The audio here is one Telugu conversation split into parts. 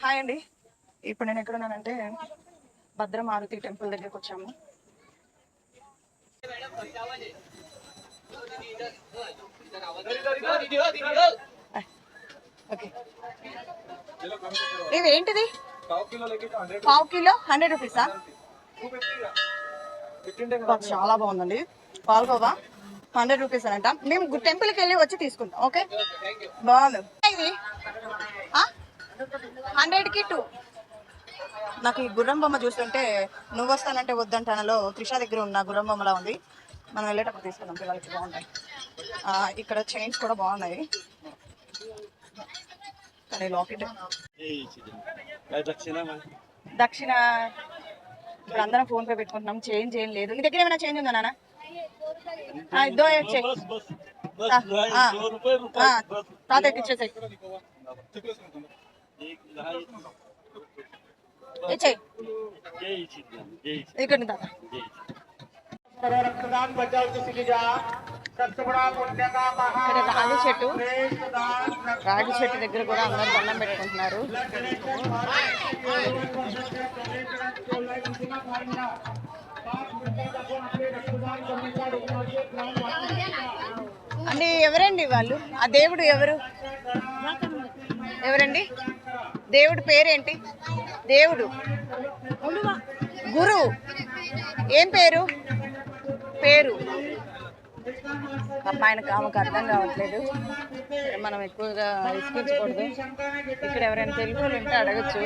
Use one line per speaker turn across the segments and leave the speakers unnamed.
హాయ్ అండి. ఇప్పుడు నేను ఎక్కడున్నానంటే భద్రమారుతి టెంపుల్ దగ్గరకు వచ్చాము. ఓకే. ఏంటిది? పావు కిలో హండ్రెడ్ రూపీసా? చాలా బాగుందండి. పాల్గోవా హండ్రెడ్ రూపీస్ అంట మేము టెంపుల్కి వెళ్ళి వచ్చి తీసుకుంటాం ఓకే? బాగుంది. ఇది? హండ్రెడ్కి టూ. నాకు ఈ గుర్రం బొమ్మ చూస్తుంటే నువ్వు వస్తానంటే వద్దంటానలో త్రిష దగ్గర ఉన్న గుర్రం బొమ్మలా ఉంది. మనం వెళ్ళేటప్పుడు తీసుకుందాం పిల్లలకి బాగుంటాయి. ఇక్కడ చైన్స్ కూడా బాగున్నాయి. కానీ లాకెట్ దక్షిణ ఇప్పుడు అందరం ఫోన్ పే పెట్టుకుంటున్నాం చేంజ్ ఏం లేదు. నీ దగ్గర ఏమైనా చేంజ్ ఉందా నాన్న? ఇద్దో తాత ఎక్కిచ్చేసాయి. ఇచ్చేసాయి ఇచ్చేయి ఇక్కడ తాత
रक्तदान बचाव किसी जा सबसे बड़ा पुण्य का महा
ఇక్కడ రాగి చెట్టు
दान
రాగి చెట్టు దగ్గర కూడా అందరూ దండం పెట్టుకుంటున్నారు అండి ఎవరండి వాళ్ళు ఆ దేవుడు ఎవరు ఎవరండి దేవుడి పేరేంటి? దేవుడు. గురువు. ఏం పేరు? పేరు. అమ్మాయినకు ఆమెకు అర్థం కావట్లేదు. మనం ఎక్కువగా ఇసుకించకూడదు ఇక్కడ ఎవరైనా తెలుగు ఉంటే అడగచ్చు.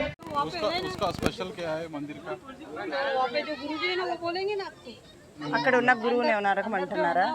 అక్కడ ఉన్న గురువుని ఏమైనా అడగమంటున్నారా?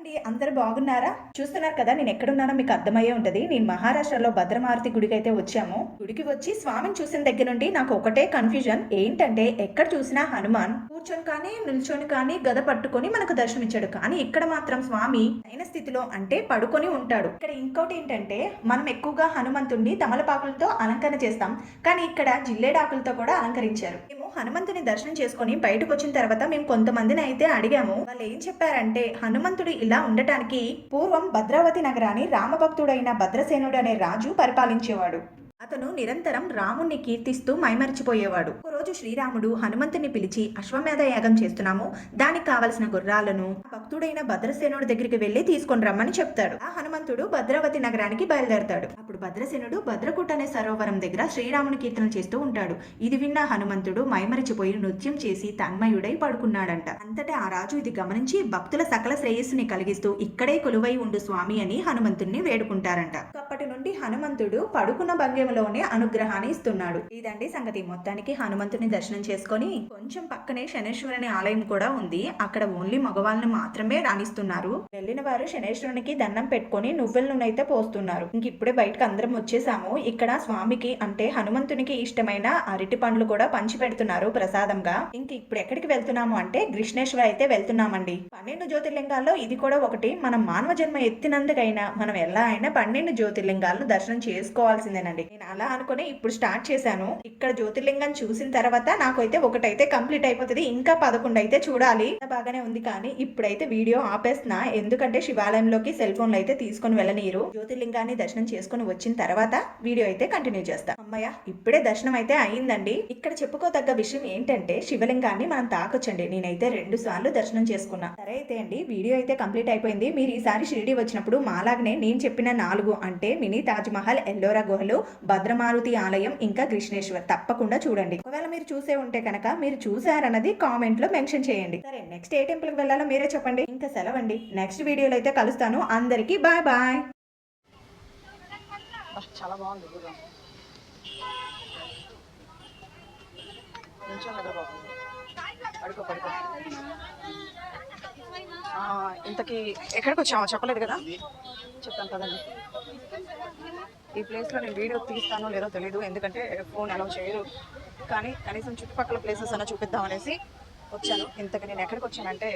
అండి అందరు బాగున్నారా? చూస్తున్నారు కదా నేను ఎక్కడున్నానో మీకు అర్థమయ్యే ఉంటది. నేను మహారాష్ట్రలో భద్రమారుతి గుడికి అయితే వచ్చాము. గుడికి వచ్చి స్వామిని చూసిన దగ్గర నుండి నాకు ఒకటే కన్ఫ్యూజన్ ఏంటంటే ఎక్కడ చూసినా హనుమాన్ కూర్చొని కానీ నిల్చొని కానీ గద పట్టుకొని మనకు దర్శనమిచ్చాడు. కానీ ఇక్కడ మాత్రం స్వామి అయిన స్థితిలో అంటే పడుకొని ఉంటాడు. ఇక్కడ ఇంకోటి ఏంటంటే మనం ఎక్కువగా హనుమంతుడిని తమలపాకులతో అలంకరణ చేస్తాం. కానీ ఇక్కడ జిల్లేడాకులతో కూడా అలంకరించారు. హనుమంతుని దర్శనం చేసుకొని బయటకు వచ్చిన తర్వాత మేము కొంతమందిని అయితే అడిగాము. వాళ్ళు ఏం చెప్పారంటే హనుమంతుడు ఇలా ఉండటానికి పూర్వం భద్రావతి నగరాన్ని రామభక్తుడైన భద్రసేనుడు అనే రాజు పరిపాలించేవాడు. అతను నిరంతరం రాముణ్ణి కీర్తిస్తూ మైమరిచిపోయేవాడు. ఒకరోజు శ్రీరాముడు హనుమంతుని పిలిచి అశ్వమేధ యాగం చేస్తున్నాము. దానికి కావలసిన గుర్రాలను భక్తుడైన భద్రసేనుడి దగ్గరికి వెళ్ళి తీసుకొని రమ్మని చెప్తాడు. ఆ హనుమంతుడు భద్రావతి నగరానికి బయలుదేరతాడు. అప్పుడు భద్రసేనుడు భద్రకుట అనే సరోవరం దగ్గర శ్రీరాముని కీర్తన చేస్తూ ఉంటాడు. ఇది విన్న హనుమంతుడు మైమరిచిపోయి నృత్యం చేసి తన్మయుడై పడుకున్నాడంట. అంతటా ఆ రాజు ఇది గమనించి భక్తుల సకల శ్రేయస్సుని కలిగిస్తూ ఇక్కడే కొలువై ఉండు స్వామి అని హనుమంతుణ్ణి వేడుకుంటారంట. అప్పటి నుండి హనుమంతుడు పడుకున్న భంగ్యంలోనే అనుగ్రహాన్ని ఇస్తున్నాడు. ఇదండి సంగతి. మొత్తానికి భగవంతుని దర్శనం చేసుకొని కొంచెం పక్కనే శనేశ్వరుని ఆలయం కూడా ఉంది. అక్కడ ఓన్లీ మగవాళ్ళని మాత్రమే రాణిస్తున్నారు. వెళ్ళిన వారు శనేశ్వరునికి దండం పెట్టుకొని నువ్వుల నూనె అయితే పోస్తున్నారు. ఇంక ఇప్పుడే బయటకు అందరం వచ్చేసాము. ఇక్కడ స్వామికి అంటే హనుమంతునికి ఇష్టమైన అరటి పండ్లు కూడా పంచి పెడుతున్నారు ప్రసాదంగా. ఇంక ఇప్పుడు ఎక్కడికి వెళ్తున్నాము అంటే కృష్ణేశ్వర అయితే వెళ్తున్నామండి. పన్నెండు జ్యోతిర్లింగాల్లో ఇది కూడా ఒకటి. మనం మానవ జన్మ ఎత్తినందుకైనా మనం ఎలా అయినా పన్నెండు జ్యోతిర్లింగాలను దర్శనం చేసుకోవాల్సిందేనండి. నేను అలా అనుకుని ఇప్పుడు స్టార్ట్ చేశాను. ఇక్కడ జ్యోతిర్లింగం చూసిన తర్వాత నాకైతే ఒకటైతే కంప్లీట్ అయిపోతుంది. ఇంకా పదకొండు అయితే చూడాలి. బాగానే ఉంది కానీ ఇప్పుడైతే వీడియో ఆపేస్తున్నా. ఎందుకంటే శివాలయంలోకి సెల్ ఫోన్లు అయితే తీసుకొని వెళ్ళనీరు జ్యోతిర్లింగాన్ని దర్శనం చేసుకుని వచ్చిన తర్వాత వీడియో అయితే కంటిన్యూ చేస్తా. అమ్మయ్య ఇప్పుడే దర్శనం అయితే అయిందండి. ఇక్కడ చెప్పుకోదగ్గ విషయం ఏంటంటే శివలింగాన్ని మనం తాకొచ్చండి. నేనైతే రెండు సార్లు దర్శనం చేసుకున్నా. సరే అయితే అండి వీడియో అయితే కంప్లీట్ అయిపోయింది. మీరు ఈసారి షిరిడి వచ్చినప్పుడు మాలాగనే నేను చెప్పిన నాలుగు అంటే మినీ తాజ్ మహల్ ఎల్లోరా గుహలు భద్రమారుతి ఆలయం ఇంకా కృష్ణేశ్వర్. తప్పకుండా చూడండి. ఒకవేళ మీరు చూసే ఉంటే కనుక మీరు చూసారన్నది కామెంట్లో మెన్షన్ చేయండి. సరే నెక్స్ట్ ఏ టెంపుల్కి వెళ్ళాలో మీరే చెప్పండి. ఇంకా సెలవండి. నెక్స్ట్ వీడియోలో అయితే కలుస్తాను. అందరికీ బాయ్ బాయ్.
చాలా బాగుంది పడుకో పడుకో. ఇంతకీ ఎక్కడికి వచ్చామో చెప్పలేదు కదా? చెప్తాను కదండి. ఈ ప్లేస్లో నేను వీడియో తీస్తానో లేదో తెలియదు ఎందుకంటే ఫోన్ అలౌ చేయరు. కానీ కనీసం చుట్టుపక్కల ప్లేసెస్ అన్న చూపిద్దాం అనేసి వచ్చాను. ఇంతకు నేను ఎక్కడికి వచ్చానంటే